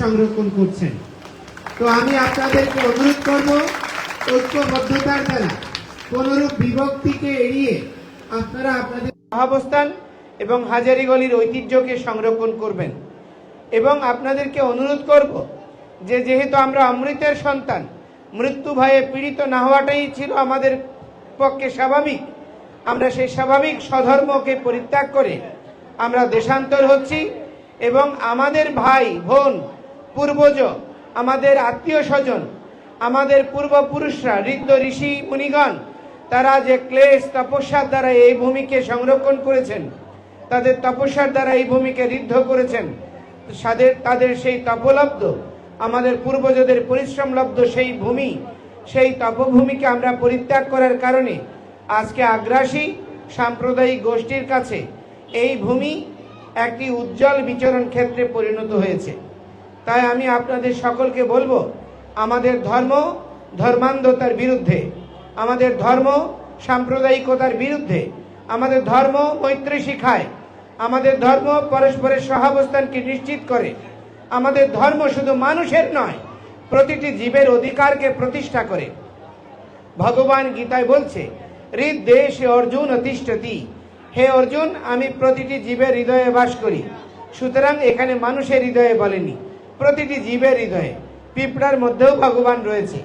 সংরক্ষণ করছেন। তো আমি আপনাদেরকে অনুরোধ করব, ঐক্যবদ্ধতার দ্বারা, কোনরূপ বিভক্তিকে এড়িয়ে আপনারা আপনাদের সহাবস্থান এবং হাজারিগলির ঐতিহ্যকে সংরক্ষণ করবেন। এবং আপনাদেরকে অনুরোধ করব যে, যেহেতু আমরা অমৃতের সন্তান, মৃত্যু ভয়ে পীড়িত না হওয়াটাই ছিল আমাদের পক্ষে স্বাভাবিক, আমরা সেই স্বাভাবিক স্বধর্মকে পরিত্যাগ করে আমরা দেশান্তর হচ্ছি এবং আমাদের ভাই, বোন পূর্বজ, আমাদের আত্মীয় স্বজন, আমাদের পূর্বপুরুষরা, ঋদ্ধ ঋষি মুনিগণ, তারা যে ক্লেশ, তপস্যার দ্বারা এই ভূমিকে সংরক্ষণ করেছেন, তাদের তপস্যার দ্বারা এই ভূমিকে ঋদ্ধ করেছেন তাদের তাদের সেই তপলব্ধ, আমাদের পূর্বজদের পরিশ্রমলব্ধ সেই ভূমি, সেই তপভূমিকে আমরা পরিত্যাগ করার কারণে আজকে আগ্রাসী সাম্প্রদায়িক গোষ্ঠীর কাছে এই ভূমি একটি উজ্জ্বল বিচরণ ক্ষেত্রে পরিণত হয়েছে। তাই আমি আপনাদের সকলকে বলব, আমাদের ধর্ম ধর্মান্ধতার বিরুদ্ধে, আমাদের ধর্ম সাম্প্রদায়িকতার বিরুদ্ধে, আমাদের ধর্ম মৈত্রী শিখায়, আমাদের ধর্ম পরস্পরের সহাবস্থানকে নিশ্চিত করে, আমাদের ধর্ম শুধু মানুষের নয়, প্রতিটি জীবের অধিকারকে প্রতিষ্ঠা করে। ভগবান গীতায় বলছে, হৃদ, দেশ, অর্জুন অতিষ্ঠতি। হে অর্জুন, আমি প্রতিটি জীবের হৃদয়ে বাস করি। সুতরাং এখানে মানুষের হৃদয়ে বলেনি। প্রতিটি জীবের হৃদয়ে পিঁপড়ার মধ্যেও ভগবান রয়েছে।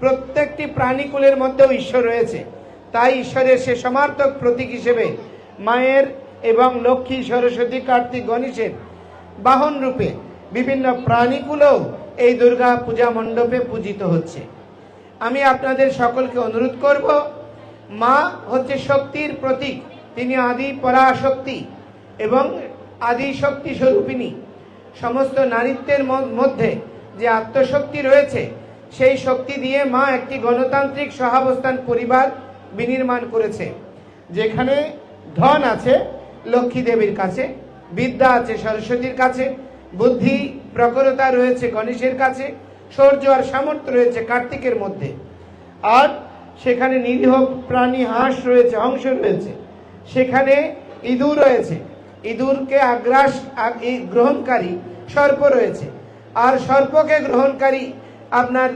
প্রত্যেকটি প্রাণীকুলের মধ্যেও ঈশ্বর রয়েছে। তাই ঈশ্বরের সে সমার্থক প্রতীক হিসেবে মায়ের এবং লক্ষ্মী, সরস্বতী, কার্তিক, গণেশের বাহন রূপে বিভিন্ন প্রাণীকুলও এই দুর্গা পূজা মণ্ডপে পূজিত হচ্ছে। আমি আপনাদের সকলকে অনুরোধ করব, মা হচ্ছে শক্তির প্রতীক, তিনি আদি পরাশক্তি এবং আদি শক্তি স্বরূপিণী। সমস্ত নারীত্বের মধ্যে যে আত্মশক্তি রয়েছে, সেই শক্তি দিয়ে মা একটি গণতান্ত্রিক সহাবস্থান পরিবার বিনির্মাণ করেছে। যেখানে ধন আছে, লক্ষ্মী দেবীর কাছে, বিদ্যা আছে সরস্বতীর কাছে, বুদ্ধি প্রকরতা রয়েছে গণেশের কাছে শৌর্য আর সামর্থ্য রয়েছে কার্তিকের মধ্যে। আর সেখানে নিরীহ প্রাণী হাঁস রয়েছে, হংস রয়েছে। সেখানে ইঁদুর রয়েছে। ইঁদুরকে আগ্রাস গ্রহণকারী সর্প রয়েছে। আর সর্পকে গ্রহণকারী আপনার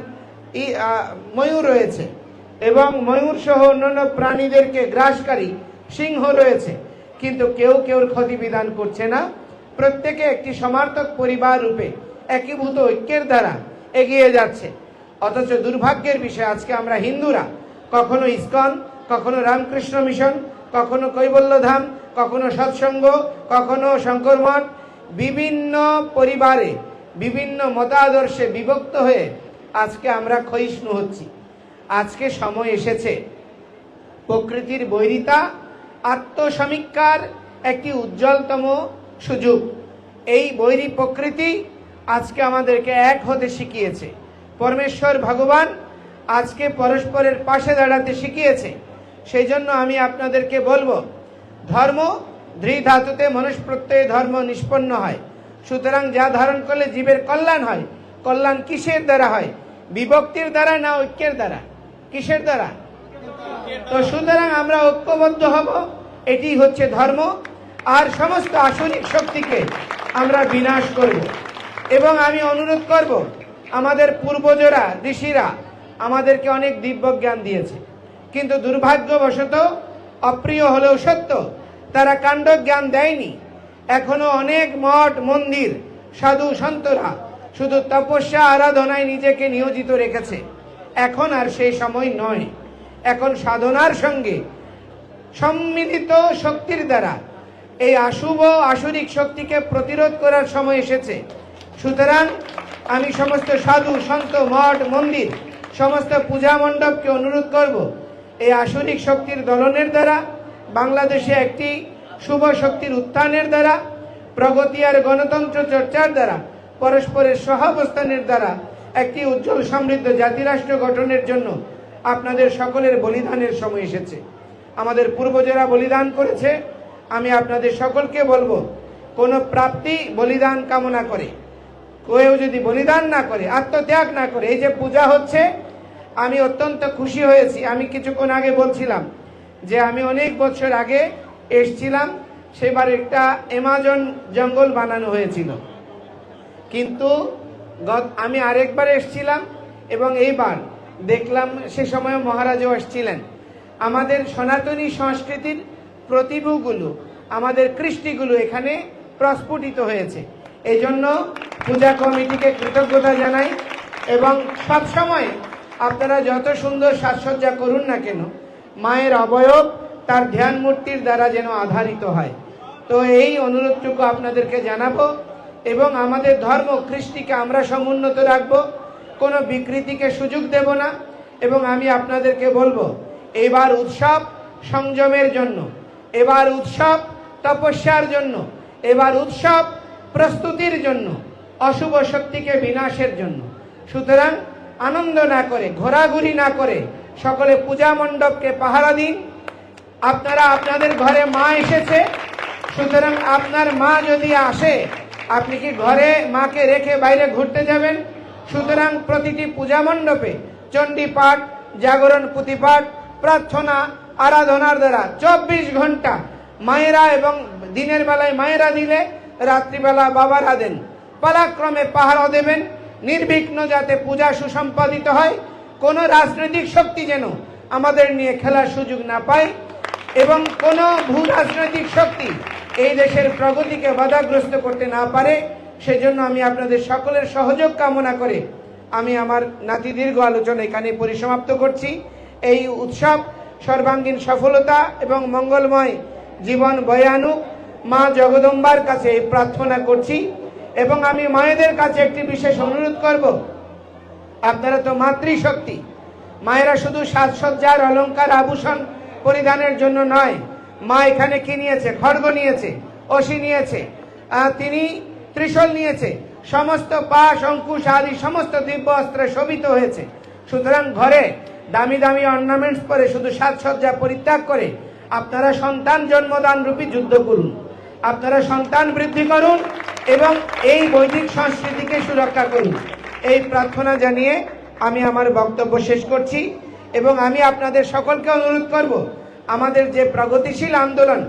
ময়ূর রয়েছে এবং ময়ূর সহ অন্যান্য প্রাণীদেরকে গ্রাসকারী সিংহ রয়েছে। কিন্তু কেউ কেউর ক্ষতি বিধান করছে না। প্রত্যেকে একটি সমার্থক পরিবার রূপে একীভূত ঐক্যের দ্বারা এগিয়ে যাচ্ছে। অথচ দুর্ভাগ্যের বিষয়, আজকে আমরা হিন্দুরা, কখনো ইসকন, কখনো রামকৃষ্ণ মিশন কখনো কৈবল্যধাম, কখনো সৎসঙ্গ, কখনো শঙ্কর মঠ বিভিন্ন পরিবারে, বিভিন্ন মতাদর্শে বিভক্ত হয়ে আজকে আমরা ক্ষয়িষ্ণু হচ্ছি। আজকে সময় এসেছে। প্রকৃতির বৈরিতা, আত্মসমীক্ষার একটি উজ্জ্বলতম সুযোগ। এই বৈরী প্রকৃতি আজকে আমাদেরকে এক হতে শিখিয়েছে। পরমেশ্বর ভগবান আজকে পরস্পরের পাশে দাঁড়াতে শিখিয়েছে। সেই জন্য আমি আপনাদেরকে বলব, ধর্ম ধৃ ধাতুতে ধৃধাতুতে মনুষ্যপ্রত্যয় ধর্ম নিষ্পন্ন হয়। সুতরাং যা ধারণ করলে জীবের কল্যাণ হয়, কল্যাণ কিসের দ্বারা হয়? বিভক্তির দ্বারা না ঐক্যের দ্বারা? কিসের দ্বারা? তো সুতরাং আমরা ঐক্যবদ্ধ হব, এটি হচ্ছে ধর্ম, আর সমস্ত আসনিক শক্তিকে আমরা বিনাশ করব। এবং আমি অনুরোধ করব, আমাদের পূর্বজরা, ঋষিরা আমাদেরকে অনেক দিব্য জ্ঞান দিয়েছে। কিন্তু দুর্ভাগ্যবশত অপ্রিয় হলেও সত্য, তারা কাণ্ড জ্ঞান দেয়নি। এখনও অনেক মঠ, মন্দির, সাধু সন্তরা শুধু তপস্যা আরাধনায় নিজেকে নিয়োজিত রেখেছে। এখন আর সেই সময় নয়। এখন সাধনার সঙ্গে সম্মিলিত শক্তির দ্বারা এই অশুভ আসরিক শক্তিকে প্রতিরোধ করার সময় এসেছে। সুতরাং আমি সমস্ত সাধু, সন্ত, মঠ, মন্দির, সমস্ত পূজা মণ্ডপকে অনুরোধ করব এই আসরিক শক্তির দলনের দ্বারা, বাংলাদেশে একটি শুভ শক্তির উত্থানের দ্বারা, প্রগতি আর গণতন্ত্র চর্চার দ্বারা, পরস্পরের সহাবস্থানের দ্বারা একটি উজ্জ্বল সমৃদ্ধ জাতিরাষ্ট্র গঠনের জন্য আপনাদের সকলের বলিদানের সময় এসেছে। আমাদের পূর্বজেরা বলিদান করেছে। আমি আপনাদের সকলকে বলব, কোনো প্রাপ্তি বলিদান কামনা করে, কেউ যদি বলিদান না করে, আত্মত্যাগ না করে, এই যে পূজা হচ্ছে আমি অত্যন্ত খুশি হয়েছি। আমি কিছুক্ষণ আগে বলছিলাম যে আমি অনেক বছর আগে এসছিলাম, সেবার একটা অ্যামাজন জঙ্গল বানানো হয়েছিল। কিন্তু আমি আরেকবার এসছিলাম এবং এইবার দেখলাম সে সময় মহারাজও এসছিলেন। আমাদের সনাতনী সংস্কৃতির প্রতিভূগুলো, আমাদের কৃষ্টিগুলো এখানে প্রস্ফুটিত হয়েছে। এই জন্য পূজা কমিটিকে কৃতজ্ঞতা জানাই এবং সব সময় আপনারা যত সুন্দর সাজসজ্জা করুন না কেন, মায়ের অবয়ব তার ধ্যান মূর্তির দ্বারা যেন আধারিত হয়। তো এই অনুরোধটুকু আপনাদেরকে জানাব এবং আমাদের ধর্ম কৃষ্টিকে আমরা সমুন্নত রাখব, কোনো বিকৃতিকে সুযোগ দেব না এবং আমি আপনাদেরকে বলব, এবার উৎসব সংযমের জন্য, এবার উৎসব তপস্যার জন্য, এবার উৎসব প্রস্তুতির জন্য, অশুভ শক্তিকে বিনাশের জন্য। সুতরাং আনন্দ না করে, ঘোরাঘুরি না করে সকলে পূজা মণ্ডপকে পাহারা দিন। আপনারা আপনাদের ঘরে মা এসেছে, সুতরাং আপনার মা যদি আসে, আপনি কি ঘরে মাকে রেখে বাইরে ঘুরতে যাবেন? সুতরাং প্রতিটি পূজা মণ্ডপে চণ্ডী পাঠ, জাগরণ পুঁথিপাঠ প্রার্থনা, আরাধনার দ্বারা চব্বিশ ঘণ্টা মায়েরা এবং দিনের বেলায় মায়েরা দিলে রাত্রিবেলা বাবারা দেন। পালাক্রমে পাহারা দেবেন। নির্বিঘ্ন যাতে পূজা সুসম্পাদিত হয়, কোনো রাজনৈতিক শক্তি যেন আমাদের নিয়ে খেলার সুযোগ না পায় এবং কোনো ভূ রাজনৈতিক শক্তি এই দেশের প্রগতিকে বাধাগ্রস্ত করতে না পারে, সেজন্য আমি আপনাদের সকলের সহযোগ কামনা করে আমি আমার নাতি দীর্ঘ আলোচনা এখানে পরিসমাপ্ত করছি। এই উৎসব সর্বাঙ্গীন সফলতা এবং মঙ্গলময় জীবন বয়ানুক মা জগদম্বার কাছে প্রার্থনা করছি। এবং আমি মায়েদের কাছে একটি বিশেষ অনুরোধ করব। আপনারা তো মাতৃশক্তি। মায়েরা শুধু সাজসজ্জার অলঙ্কার আভূষণ পরিধানের জন্য নয়, মা এখানে কি নিয়েছে? খড়গ নিয়েছে অসি নিয়েছে তিনি ত্রিশূল নিয়েছে, সমস্ত পাশ, অঙ্কুশ আদি সমস্ত দিব্য অস্ত্রে শোভিত হয়েছে। সুতরাং ঘরে দামি দামি অর্নামেন্টস পরে শুধু সাজসজ্জা পরিত্যাগ করে আপনারা সন্তান জন্মদান রূপী যুদ্ধ করুন। আপনারা সন্তান বৃদ্ধি করুন। এবং এই বৈদিক সংস্কৃতিকে সুরক্ষা করুন। এই প্রার্থনা জানিয়ে আমি আমার বক্তব্য শেষ করছি এবং আমি আপনাদের সকলকে অনুরোধ করব, আমাদের যে প্রগতিশীল আন্দোলন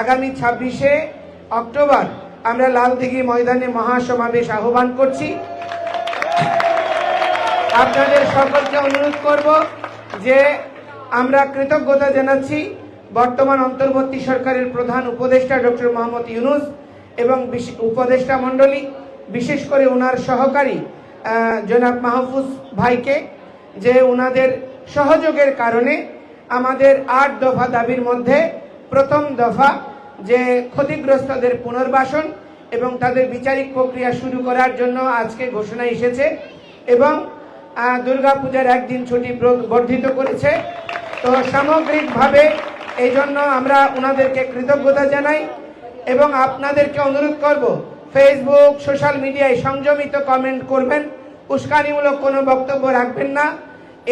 আগামী ছাব্বিশে অক্টোবর, আমরা লালদিঘি ময়দানে মহাসমাবেশ আহ্বান করছি। আপনাদের সকলকে অনুরোধ করব যে আমরা কৃতজ্ঞতা জানাচ্ছি বর্তমান অন্তর্বর্তী সরকারের প্রধান উপদেষ্টা ডক্টর মোহাম্মদ ইউনুস এবং উপদেষ্টা মণ্ডলী, বিশেষ করে ওনার সহকারী জনাব মাহফুজ ভাইকে, যে ওনাদের সহযোগের কারণে আমাদের আট দফা দাবির মধ্যে প্রথম দফা যে ক্ষতিগ্রস্তদের পুনর্বাসন এবং তাদের বিচারিক প্রক্রিয়া শুরু করার জন্য আজকে ঘোষণা এসেছে এবং দুর্গাপূজার একদিন ছুটি বর্ধিত করেছে। তো সামগ্রিকভাবে এই জন্য আমরা ওনাদেরকে কৃতজ্ঞতা জানাই। এবং আপনাদেরকে অনুরোধ করব ফেসবুক সোশ্যাল মিডিয়ায় সংযমিত কমেন্ট করবেন। উস্কানিমূলক কোনো বক্তব্য রাখবেন না।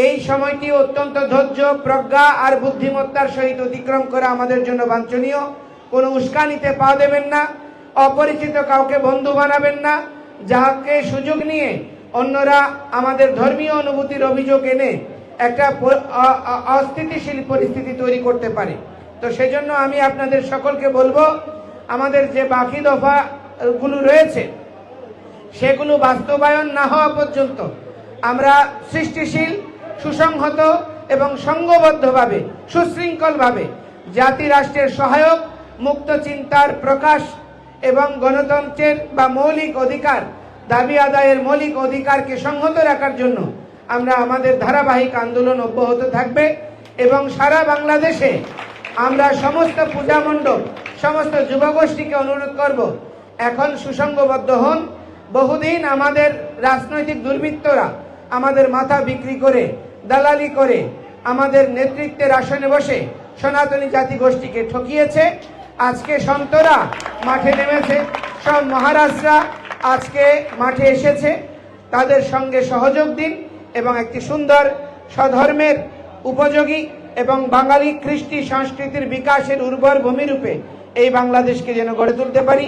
এই সময়টি অত্যন্ত ধৈর্য, প্রজ্ঞা আর বুদ্ধিমত্তার সহিত অতিক্রম করা আমাদের জন্য বাঞ্ছনীয়। কোনো উস্কানিতে পা দেবেন না, অপরিচিত কাউকে বন্ধু বানাবেন না যাকে সুযোগ নিয়ে অন্যরা আমাদের ধর্মীয় অনুভূতির অভিযোগ এনে একটা অস্থিতিশীল পরিস্থিতি তৈরি করতে পারে। তো সেজন্য আমি আপনাদের সকলকে বলব আমাদের যে বাকি দফাগুলো রয়েছে, সেগুলো বাস্তবায়ন না হওয়া পর্যন্ত আমরা সৃষ্টিশীল, সুসংহত এবং সংঘবদ্ধভাবে সুশৃঙ্খলভাবে জাতি রাষ্ট্রের সহায়ক, মুক্ত চিন্তার প্রকাশ এবং গণতন্ত্রের বা মৌলিক অধিকার, দাবি আদায়ের মৌলিক অধিকারকে সংহত রাখার জন্য আমরা আমাদের ধারাবাহিক আন্দোলন অব্যাহত থাকবে এবং সারা বাংলাদেশে আমরা সমস্ত পূজা মণ্ডপ সমস্ত যুবগোষ্ঠীকে অনুরোধ করব, এখন সুসংঘবদ্ধ হন। বহুদিন আমাদের রাজনৈতিক দুর্বৃত্তরা আমাদের মাথা বিক্রি করে, দালালি করে, আমাদের নেতৃত্বের আসনে বসে সনাতনী জাতি গোষ্ঠীকে ঠকিয়েছে। আজকে সন্তরা মাঠে নেমেছে। সব মহারাজরা আজকে মাঠে এসেছে। তাদের সঙ্গে সহযোগ দিন এবং একটি সুন্দর স্বধর্মের উপযোগী এবং বাঙালি কৃষ্টি সংস্কৃতির বিকাশের উর্বর ভূমিরূপে এই বাংলাদেশকে যেন গড়ে তুলতে পারি,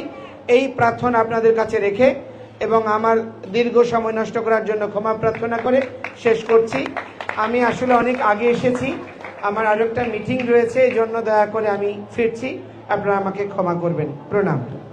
এই প্রার্থনা আপনাদের কাছে রেখে এবং আমার দীর্ঘ সময় নষ্ট করার জন্য ক্ষমা প্রার্থনা করে শেষ করছি। আমি আসলে অনেক আগে এসেছি, আমার আরেকটা মিটিং রয়েছে, এই জন্য দয়া করে আমি ফিরছি। আপনারা আমাকে ক্ষমা করবেন। প্রণাম।